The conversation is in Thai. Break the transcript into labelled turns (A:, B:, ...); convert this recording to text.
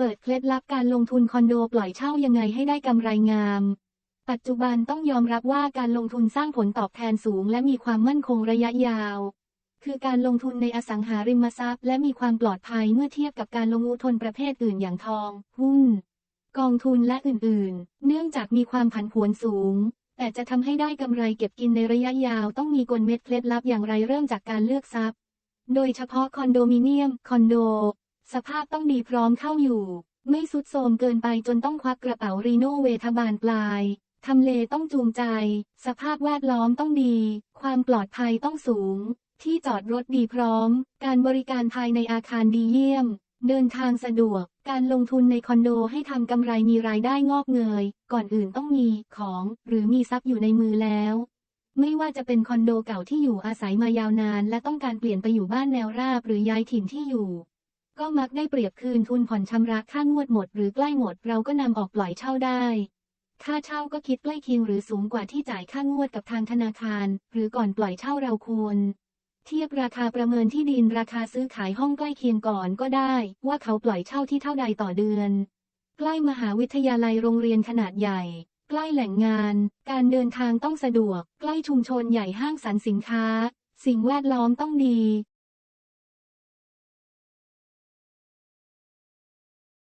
A: เปิดเคล็ดลับการลงทุนคอนโดปล่อยเช่ายังไงให้ได้กำไรงาม ปัจจุบันต้องยอมรับว่าการลงทุนสร้างผลตอบแทนสูง และมีความมั่นคงระยะยาว คือการลงทุนในอสังหาริมทรัพย์ และมีความปลอดภัยเมื่อเทียบกับการลงทุนประเภทอื่นอย่างทอง หุ้น กองทุนและอื่นๆ เนื่องจากมีความผันผวนสูง แต่จะทำให้ได้กำไรเก็บกินในระยะยาวต้องมีกลเม็ดเคล็ดลับอย่างไรเริ่มจากการเลือกทรัพย์ โดยเฉพาะคอนโดมิเนียม คอนโด สภาพต้องดีพร้อมเข้าอยู่ ไม่สุดโทมเกินไปจนต้องควักกระเป๋ารีโนเวทบานปลายทำเลต้องจูงใจ สภาพแวดล้อมต้องดี ความปลอดภัยต้องสูง ที่จอดรถดีพร้อม การบริการภายในอาคารดีเยี่ยม เดินทางสะดวก การลงทุนในคอนโดให้ทำกำไรมีรายได้งอกเงย ก่อนอื่นต้องมีของ หรือมีทรัพย์อยู่ในมือแล้ว ไม่ว่าจะเป็นคอนโดเก่าที่อยู่อาศัยมายาวนาน และต้องการเปลี่ยนไปอยู่บ้านแนวราบหรือย้ายถิ่นที่อยู่ ก็มักได้เปรียบคืนทุนผ่อนชำระค่างวดหมด หรือใกล้หมดเราก็นำออกปล่อยเช่าได้ ค่าเช่าก็คิดใกล้เคียงหรือสูงกว่าที่จ่ายค่างวดกับทางธนาคาร หรือก่อนปล่อยเช่าเราควร เทียบราคาประเมินที่ดินราคาซื้อขายห้องใกล้เคียงก่อนก็ได้ ว่าเขาปล่อยเช่าที่เท่าใดต่อเดือน ใกล้มหาวิทยาลัยโรงเรียนขนาดใหญ่ ใกล้แหล่งงาน การเดินทางต้องสะดวก ใกล้ชุมชนใหญ่ห้างสรรพสินค้า สิ่งแวดล้อมต้องดี